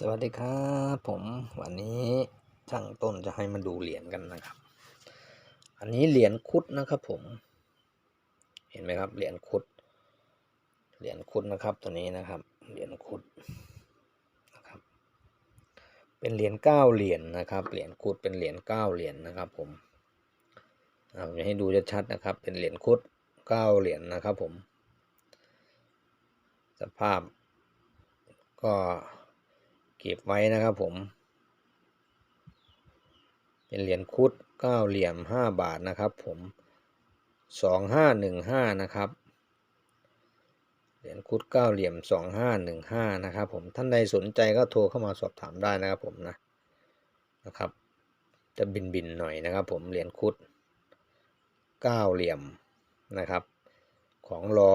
สวัสดีครับผมวันนี้ช่างต้นจะให้มาดูเหรียญกันนะครับ อันนี้เหรียญคุดนะครับผม เห็นไหมครับเหรียญคุด เหรียญคุดนะครับตัวนี้นะครับ เหรียญคุดนะครับ เป็นเหรียญเก้าเหรียญนะครับ เหรียญคุดเป็นเหรียญเก้าเหรียญนะครับ ผมผมจะให้ดูชัดๆนะครับ เป็นเหรียญคุดเก้าเหรียญนะครับผม สภาพก็ ก็บไว้นะครับผม เป็นเหรียญคุดเก้าเหลี่ยมห้าบาทนะครับผมสองห้าหนึ่งห้านะครับ เหรียญคุดเก้าเหลี่ยมสองห้าหนึ่งห้านะครับผมท่านใดสนใจก็โทรเข้ามาสอบถามได้นะครับผมนะนะครับ จะบินบินๆหน่อยนะครับผมเหรียญคุดเก้าเหลี่ยมนะครับ ของรอ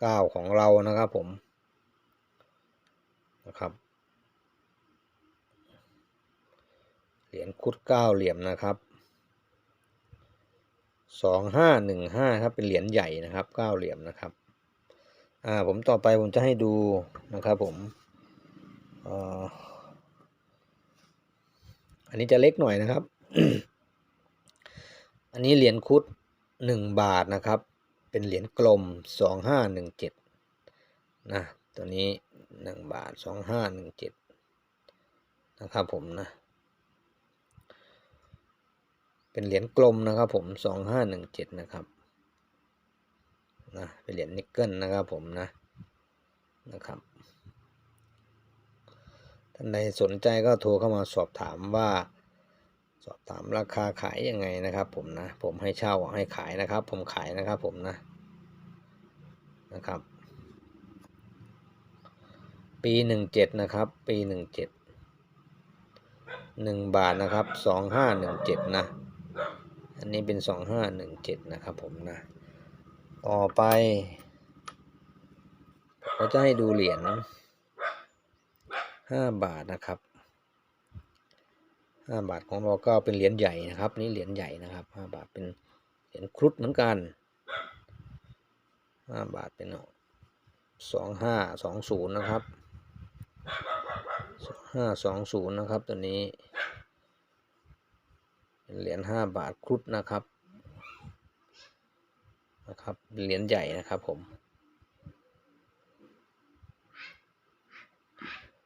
เก้าของเรานะครับผม นะครับ เหรียญคุดเก้าเหลี่ยมนะครับสองห้าหนึ่งห้าครับเป็นเหรียญใหญ่นะครับเก้าเหลี่ยมนะครับอ่าผมต่อไปผมจะให้ดูนะครับผมอันนี้จะเล็กหน่อยนะครับ อันนี้เหรียญคุดหนึ่งบาทนะครับ เป็นเหรียญกลมสองห้าหนึ่งเจ็ดนะตัวนี้ หนึ่งบาทสองห้าหนึ่งเจ็ดนะครับผมนะ เป็นเหรียญกลมนะครับผมสองห้าหนึ่งเจ็ดนะครับนะเป็นเหรียญนิกเกิลนะครับผมนะนะครับท่านใดสนใจก็โทรเข้ามาสอบถามว่า สอบถามราคาขายยังไงนะครับ ผมนะ ผมให้เช่าให้ขายนะครับ ผมขายนะครับผมนะนะครับ ปีหนึ่งเจ็ดนะครับ ปีหนึ่งเจ็ดหนึ่งบาทนะครับสองห้าหนึ่งเจ็ดนะ อันนี้เป็นสองห้าหนึ่งเจ็ดนะครับผมนะ ต่อไปเราจะให้ดูเหรียญห้าบาทนะครับห้าบาทของเราก็เป็นเหรียญใหญ่นะครับ นี่เหรียญใหญ่นะครับห้าบาทเป็นเหรียญครุฑเหมือนกันห้าบาทเป็นสองห้าสองศูนย์นะครับ ห้าสองศูนย์นะครับตัวนี้ เหรียญห้าบาทครุฑนะครับ นะครับ เหรียญใหญ่นะครับผม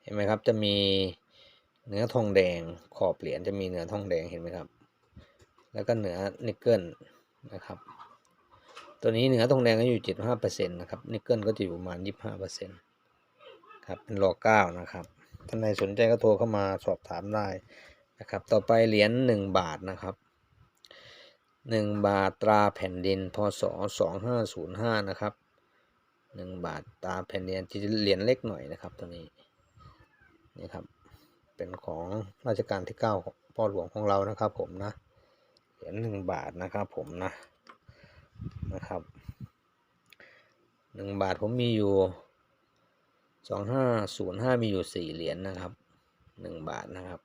เห็นไหมครับจะมีเนื้อทองแดงขอบเหรียญจะมีเนื้อทองแดงเห็นไหมครับ แล้วก็เนื้อนิกเกิลนะครับ ตัวนี้เนื้อทองแดงก็อยู่ 75%นะครับนิกเกิลก็จะอยู่ประมาณ 25% ครับเป็นรอเก้านะครับท่านใดสนใจก็โทรเข้ามาสอบถามได้นะครับ ต่อไปเหรียญหนึ่งบาทนะครับหนึ่งบาทตราแผ่นดิน พศสองห้าศูนย์ห้านะครับหนึ่งบาทตราแผ่นดินจะเหรียญเล็กหน่อยนะครับ ตัวนี้นี่ครับเป็นของราชการที่เก้าของพ่อหลวงของเรานะครับ ผมนะเหรียญหนึ่งบาทนะครับ ผมนะนะครับหนึ่งบาทผมมีอยู่ สองห้าศูนย์ห้ามีอยู่สี่เหรียญนนะครับหนึ่งบาทนะครับ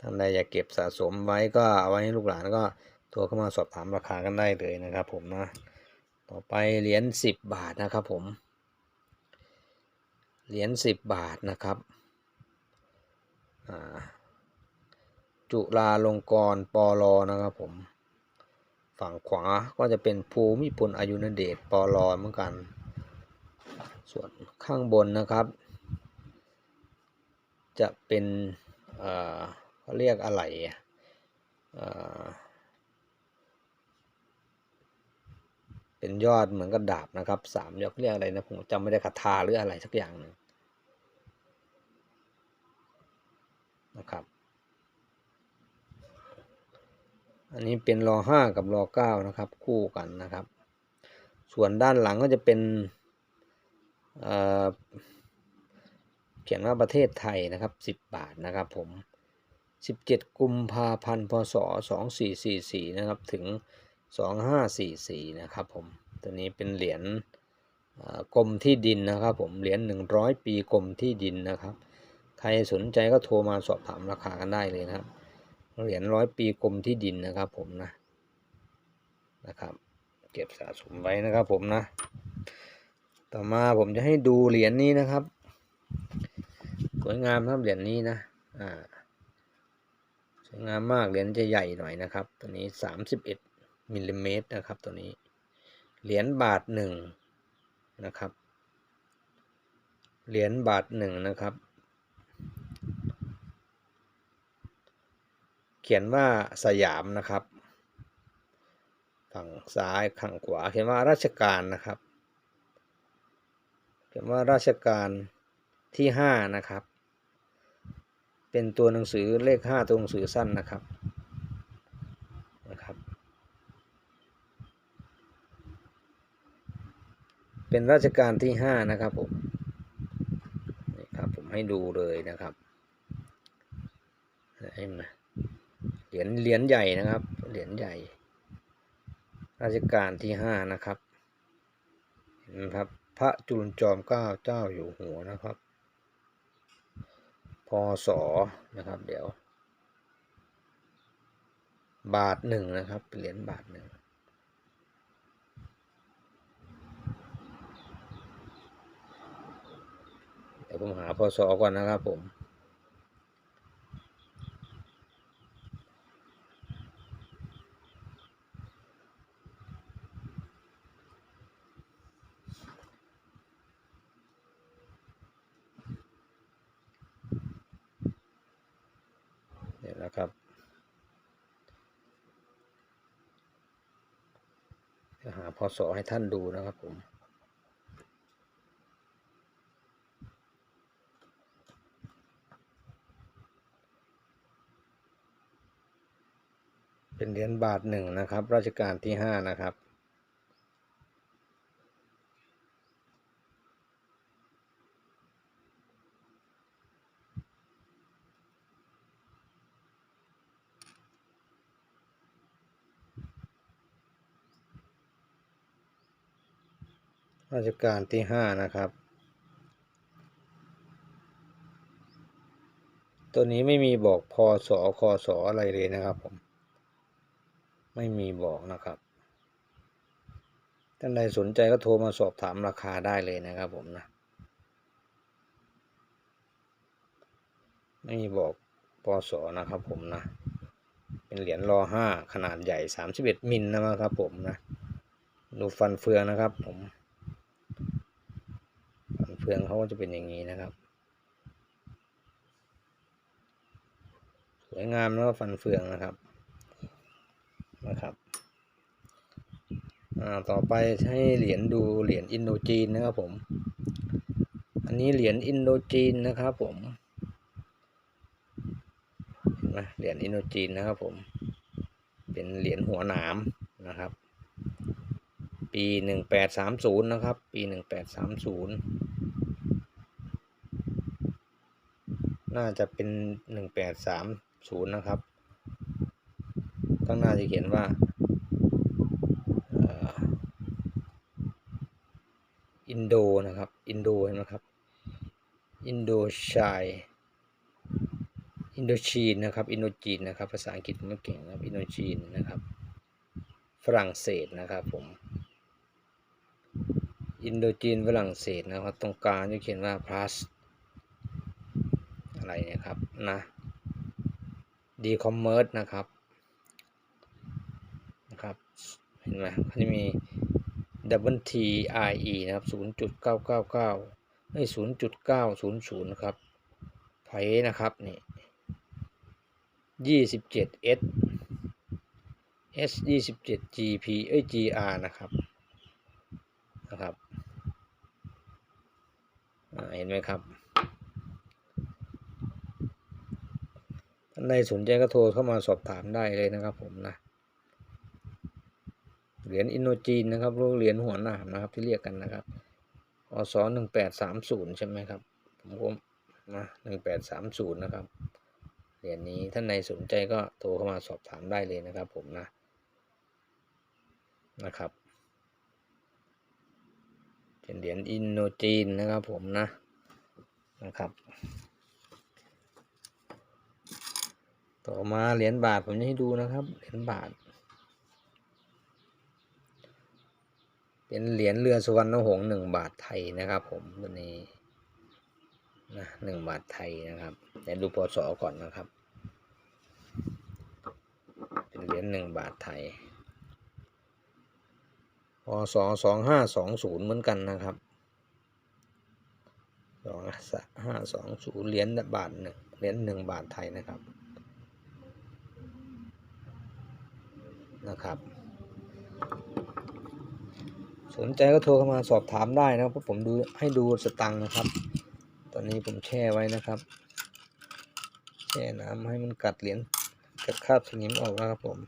ท่านใดอยากเก็บสะสมไว้ก็เอาไว้ให้ลูกหลานก็โทรเข้ามาสอบถามราคากันได้เลยนะครับ ผมนะ ต่อไปเหรียญสิบบาทนะครับผม เหรียญสิบบาทนะครับจุฬาลงกรณ์ปอลอนะครับผม ฝั่งขวาก็จะเป็นภูมิพลอายุนเดชปอลอเหมือนกัน ส่วนข้างบนนะครับ จะเป็นเขาเรียกอะไรเอ่อเป็นยอดเหมือนกับดาบนะครับสามยอดเรียกอะไรนะผมจำไม่ได้คาถาหรืออะไรสักอย่างหนึ่งนะครับอันนี้เป็นรอห้ากับรอเก้านะครับ คู่กันนะครับ ส่วนด้านหลังก็จะเป็น เขียนว่าประเทศไทยนะครับสิบบาทนะครับผมสิบเจ็ดกุมภาพันธ์พศสองสี่สี่สี่นะครับถึงสองห้าสี่สี่นะครับผมตัวนี้เป็นเหรียญกรมที่ดินนะครับผมเหรียญหนึ่งร้อยปีกรมที่ดินนะครับใครสนใจก็โทรมาสอบถามราคากันได้เลยนะครับเหรียญร้อยปีกรมที่ดินนะครับผมนะนะครับ เก็บสะสมไว้นะครับผมนะ ต่อมาผมจะให้ดูเหรียญนี้นะครับ สวยงามครับเหรียญนี้นะ อ่า สวยงามมากเหรียญจะใหญ่หน่อยนะครับ ตัวนี้สามสิบเอ็ดมิลลิเมตรนะครับ ตัวนี้ เหรียญบาทหนึ่งนะครับ เหรียญบาทหนึ่งนะครับ เขียนว่าสยามนะครับ ฝั่งซ้ายข้างขวาเขียนว่าราชการนะครับ เขียนว่าราชการที่ห้านะครับ เป็นตัวหนังสือเลขห้าตัวหนังสือสั้นนะครับนะครับ เป็นราชการที่ห้านะครับผมนี่ครับผมให้ดูเลยนะครับเห็นไหมเหรียญเหรียญใหญ่นะครับ เหรียญใหญ่ ราชการที่ห้านะครับเห็นไหมครับ ระจุลจอมเกล้าเจ้าอยู่หัวนะครับ พศนะครับ เดี๋ยว บาทหนึ่งนะครับเป็นเหรียญบาทหนึ่งเดี๋ยวผมหาพศก่อนนะครับผม นะครับจะหาพศให้ท่านดูนะครับผมเป็นเหรียญบาทหนึ่งนะครับ ราชการที่ห้านะครับ ราชการที่ห้านะครับ ตัวนี้ไม่มีบอกพศคศอะไรเลยนะครับผม ไม่มีบอกนะครับ ท่านใดสนใจก็โทรมาสอบถามราคาได้เลยนะครับผมนะ ไม่มีบอกพศนะครับผมนะ เป็นเหรียญรอห้าขนาดใหญ่สามสิบเอ็ดมิลนะครับผมนะ ดูฟันเฟืองนะครับผม เฟืองเขาก็จะเป็นอย่างนี้นะครับสวยงามแล้วก็ฟันเฟืองนะครับนะครับต่อไปให้เหรียญดูเหรียญอินโดจีนนะครับผม อันนี้เหรียญอินโดจีนนะครับผมเห็นไหมเหรียญอินโดจีนนะครับผม เป็นเหรียญหัวหนามนะครับ ปีหนึ่งแปดสามศูนย์นะครับ ปีหนึ่งแปดสามศูนย์น่าจะเป็นหนึ่งแปดสามศูนย์นะครับข้างหน้าจะเขียนว่าอินโดนะครับ อินโดเห็นไหมครับ อินโดชัยอินโดจีนนะครับ อินโดจีนนะครับ ภาษาอังกฤษไม่เก่งนะครับ อินโดจีนนะครับ ฝรั่งเศสนะครับผม อินโดจีนฝรั่งเศสนะครับ ตรงกลางจะเขียนว่า plus อะไรนะครับนะดีคอมเมอร์สนะครับนะครับ เห็นไหมเขาจะมี double T I E นะครับ 0.999เอ้ย0.900นะครับไผนะครับนี่ 27 S S 27 GP เอ้ย GR นะครับเห็นไหมครับท่านใดสนใจก็โทรเข้ามาสอบถามได้เลยนะครับ ผมนะเหรียญอินโดจีนนะครับรูปเหรียญหัวหนามนะครับ ที่เรียกกันนะครับอศหนึ่งแปดสามศูนย์ใช่ไหมครับ ผมก็นะหนึ่งแปดสามศูนย์นะครับเหรียญนี้ท่านใดสนใจก็โทรเข้ามาสอบถามได้เลยนะครับ ผมนะนะครับเป็นเหรียญอินโดจีนนะครับผมนะ นะครับ ต่อมาเหรียญบาทผมจะให้ดูนะครับเหรียญบาท เป็นเหรียญเรือสุวรรณหงษ์หนึ่งบาทไทยนะครับผมตัวนี้นะหนึ่งบาทไทยนะครับเดี๋ยวดูพศก่อนนะครับ เป็นเหรียญหนึ่งบาทไทยพศสองห้าสองศูนย์เหมือนกันนะครับ สองห้าสองศูนย์เหรียญบาทหนึ่งเหรียญหนึ่งบาทไทยนะครับนะครับ สนใจก็โทรเข้ามาสอบถามได้นะครับเพราะผมดูให้ดูสตังค์นะครับ ตอนนี้ผมแช่ไว้นะครับ แช่น้ำให้มันกัดเหรียญกัดคราบสนิมออกนะครับผม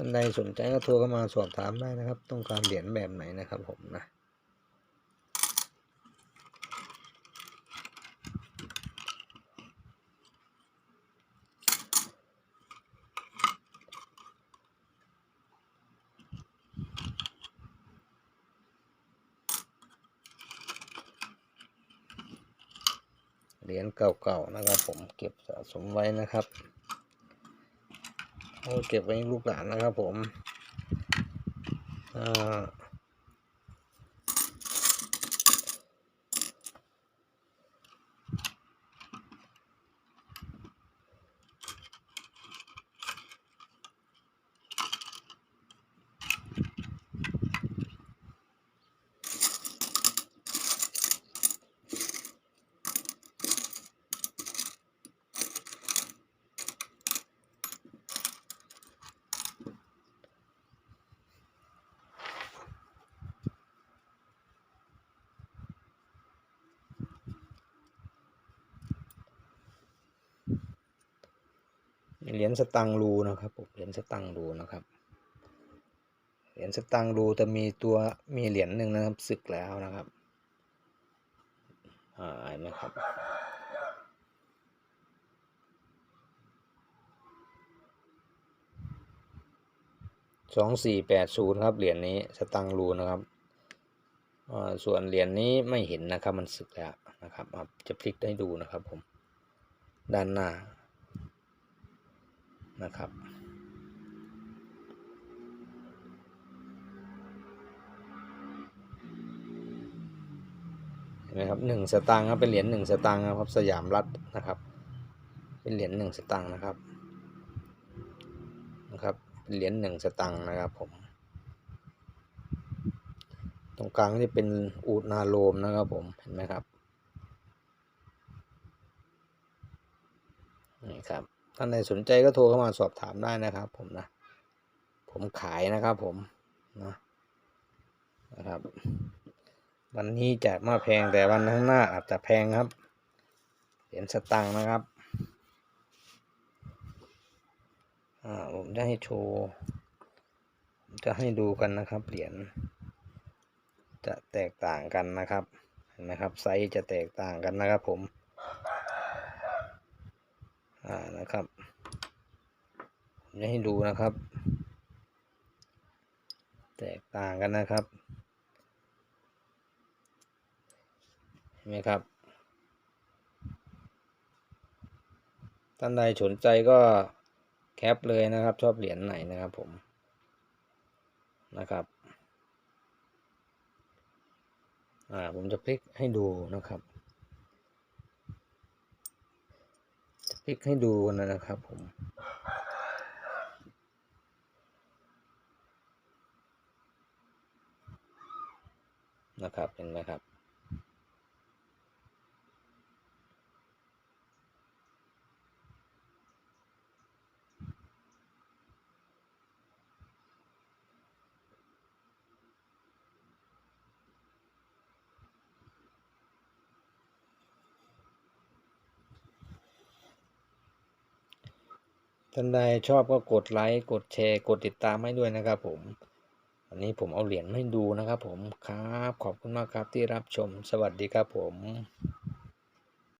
ท่านใดสนใจก็โทรเข้ามาสอบถามได้นะครับ ต้องการเหรียญแบบไหนนะครับผมนะเหรียญเก่าๆนะครับผมเก็บสะสมไว้นะครับ เอาเก็บไว้ลูกหลานนะครับผมอ่า เหรียญสตังรูนะครับผมเหรียญสตังรูนะครับ เหรียญสตังรูจะมีตัวมีเหรียญหนึ่งนะครับสึกแล้วนะครับอ่าเห็นไหมครับสองสี่แปดศูนย์ครับเหรียญนี้สตังรูนะครับอ่าส่วนเหรียญนี้ไม่เห็นนะครับมันสึกแล้วนะครับจะพลิกให้ดูนะครับผมด้านหน้า นะครับ เห็นไหมครับหนึ่งสตางค์ครับเป็นเหรียญหนึ่งสตางค์ครับสยามรัฐนะครับ เป็นเหรียญหนึ่งสตางค์นะครับนะครับเป็นเหรียญหนึ่งสตางค์นะครับผมตรงกลางที่เป็นอูดนาโลมนะครับผมเห็นไหมครับนี่ครับ ท่านใดสนใจก็โทรเข้ามาสอบถามได้นะครับผมนะ ผมขายนะครับผมนะนะครับ วันนี้จะมาแพงแต่วันข้างหน้าอาจจะแพงครับ เหรียญสตังค์นะครับอ่าผมจะให้โชว์จะให้ดูกันนะครับ เหรียญจะแตกต่างกันนะครับเห็นไหมครับ ไซส์จะแตกต่างกันนะครับผม อ่านะครับผมจะให้ดูนะครับ แตกต่างกันนะครับเห็นไหมครับท่านใดสนใจก็แคปเลยนะครับ ชอบเหรียญไหนนะครับผมนะครับ อ่า ผมจะพลิกให้ดูนะครับจะพ ลิกให้ดูนะครับผมนะครับเห็นไหมครับ ท่านใดชอบก็กดไลค์กดแชร์กดติดตามให้ด้วยนะครับผมอันนี้ผมเอาเหรียญให้ดูนะครับผมครับ ขอบคุณมากครับที่รับชมสวัสดีครับผม